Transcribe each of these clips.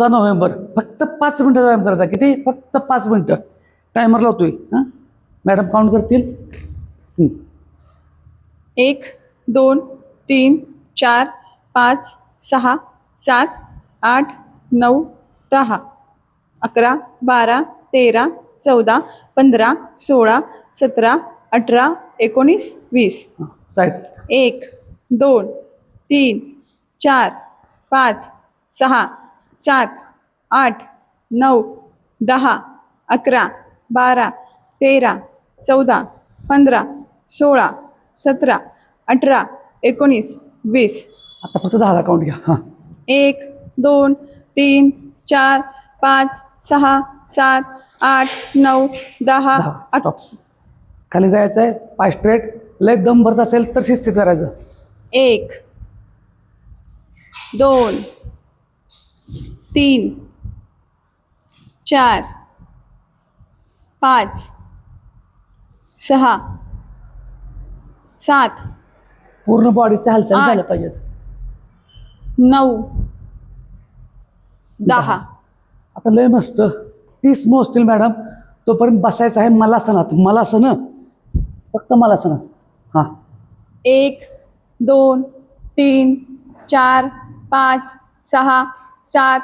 चौदा नोव्हेंबर फक्त पाच मिनटं व्यायाम करायचा. किती? फक्त पाच मिनटं. टायमर लावतोय हां? मॅडम काउंट करतील. एक दोन तीन चार पाच सहा सात आठ नऊ दहा अकरा बारा तेरा चौदा पंधरा सोळा सतरा अठरा एकोणीस वीस. साईड एक दोन तीन चार पाच सहा सात आठ नऊ दहा अकरा बारा तेरा चौदा पंधरा सोळा सतरा अठरा एकोणीस वीस. आता फक्त दहा काउंट घ्या. हां. एक दोन तीन चार पाच सहा सात आठ नऊ दहा स्टॉप खाली जायचं आहे पाय स्ट्रेट लय दम भरत असेल तर शिस्तीत करायचं. एक दोन तीन चार पाच सहा सात. पूर्ण बॉडीच्या हालचाली आठ. झाल्या पाहिजेत नऊ. दहा. आता लय मस्त. तीस मोजतील मॅडम तोपर्यंत बसायचं आहे मलासनात मलासन फक्त मलासनात हां. एक दोन तीन चार पाच सहा सात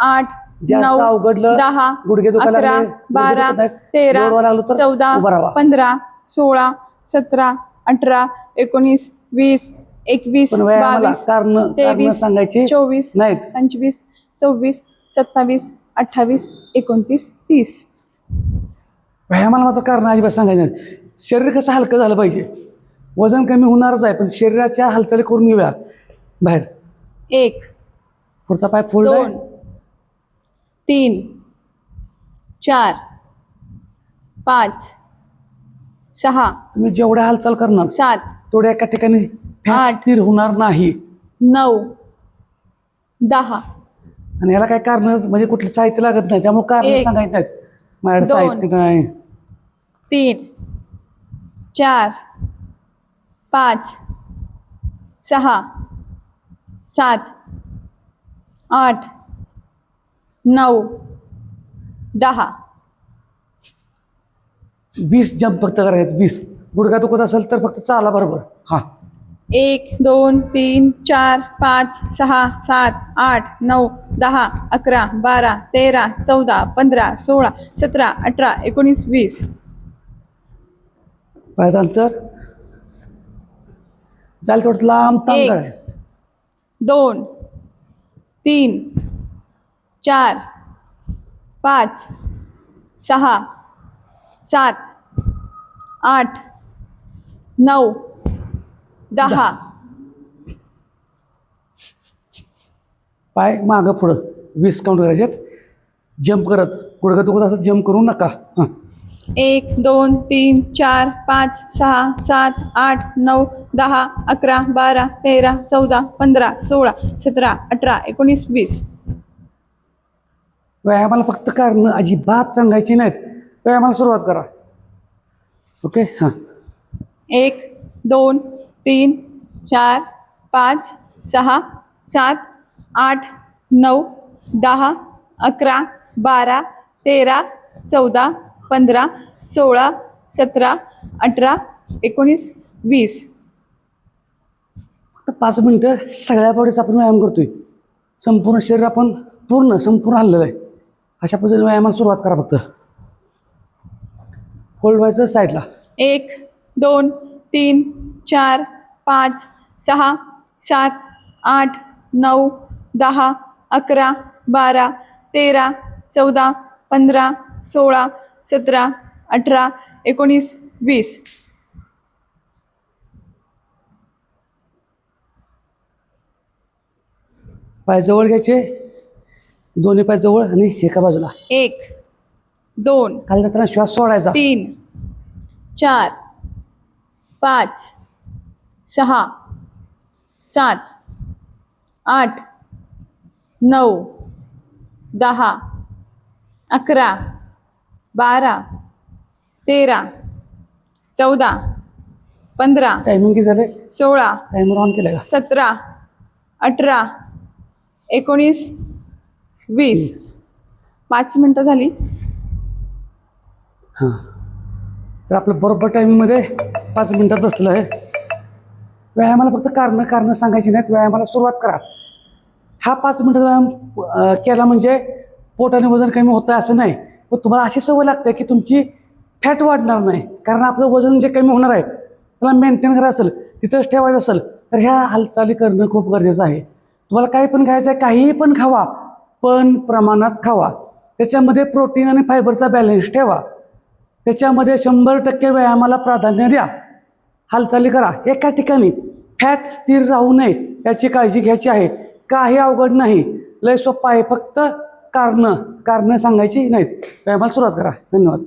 आठ जास्त अवघडलं, दहा गुडघे अकरा बारा तेरा चौदा. पंधरा सोळा सतरा अठरा एकोणीस वीस एकवीस बावीस तेवीस सांगायची चोवीस नाहीत. पंचवीस सव्वीस सत्तावीस अठ्ठावीस एकोणतीस तीस. व्यायामाला मात्र कारण अजिबात सांगायचं नाही. शरीर कसं हलकं झालं पाहिजे? वजन कमी होणारच आहे पण शरीराच्या हालचाली करून घेऊया. बाहेर. एक पुढचा पाय फोल्ड दोन तीन चार पाच सहा तुम्ही जेवढ्या हालचाल करणार सात तेवढ्या एका ठिकाणी फॅट आठ. स्थिर होणार नाही नऊ दहा आणि याला काय कारण म्हणजे कुठलं साहित्य लागत नाही त्यामुळे कारण एक. सांगायचं नाहीत माझ्याकडे दोन. साहित्य काय तीन चार पाच सहा सात आठ नऊ. दहा. वीस जंप फक्त करायचे वीस. गुडघा दुखत असेल तर फक्त चाला बरोबर. हां. एक दोन तीन चार पाच सहा सात आठ नऊ दहा अकरा बारा तेरा चौदा पंधरा सोळा सतरा अठरा एकोणीस वीस. पायाचं अंतर? जाईल तेवढं लांब एक. दोन तीन चार पाच सहा सात आठ नऊ दहा. पाय मागं पुढं. वीस काउंट करायचे जंप करत. गुडघा दुखत असं जंप करू नका. हां. एक दोन तीन चार पाच सहा सात आठ नऊ दहा अकरा बारा तेरा चौदा पंधरा सोळा सतरा अठरा एकोणीस वीस. व्यायामाला फक्त कारण अजिबात सांगायची नाहीत. व्यायामाला सुरुवात करा. ओके हां. एक दोन तीन चार पाच सहा सात आठ नऊ दहा अकरा बारा तेरा चौदा पंधरा सोळा सतरा अठरा एकोणीस वीस. फक्त पाच मिनटं सगळ्या बॉडीचा आपण व्यायाम करतोय. संपूर्ण शरीर आपण पूर्ण संपूर्ण हल्लेलं आहे. अशा पद्धतीने व्यायामाला सुरुवात करा फक्त. होल्ड व्हायचं साईडला एक दोन तीन चार पाच सहा सात आठ नऊ दहा अकरा बारा तेरा चौदा पंधरा सोळा सतरा अठरा एकोणीस वीस. पाय जवळ घ्यायचे. दोन्ही पाय जवळ आणि एका बाजूला. एक दोन खाली जाताना श्वास सोडायचा. तीन चार पाच सहा सात आठ नऊ दहा अकरा बारा तेरा चौदा पंधरा टायमिंग किती झाले सोळा टायमर ऑन केलं का? सतरा अठरा एकोणीस वीस. पाच मिनटं झाली. हां. तर आपलं बरोबर टायमिंगमध्ये पाच मिनटात बसलं आहे. व्यायामाला फक्त कारणं कारणं सांगायची नाहीत. व्यायामाला सुरुवात करा. हा पाच मिनटाचा व्यायाम केला म्हणजे पोटाने वजन कमी होतं असं नाही. पण तुम्हाला अशी सवय लागते की तुमची फॅट वाढणार नाही. कारण आपलं वजन जे कमी होणार आहे त्याला मेंटेन करायचं असेल तिथंच ठेवायचं असेल तर ह्या हालचाली करणं खूप गरजेचं आहे. तुम्हाला काही पण खायचं आहे काहीही पण खावा पण प्रमाणात खावा. त्याच्यामध्ये प्रोटीन आणि फायबरचा बॅलन्स ठेवा. त्याच्यामध्ये शंभर टक्के व्यायामाला प्राधान्य द्या. हालचाली करा. एका ठिकाणी फॅट स्थिर राहू नये याची काळजी घ्यायची आहे. काही अवघड नाही. लय सोपं आहे. फक्त कारणं. कारणं सांगायची नाहीत. व्यायामाला सुरुवात करा. धन्यवाद.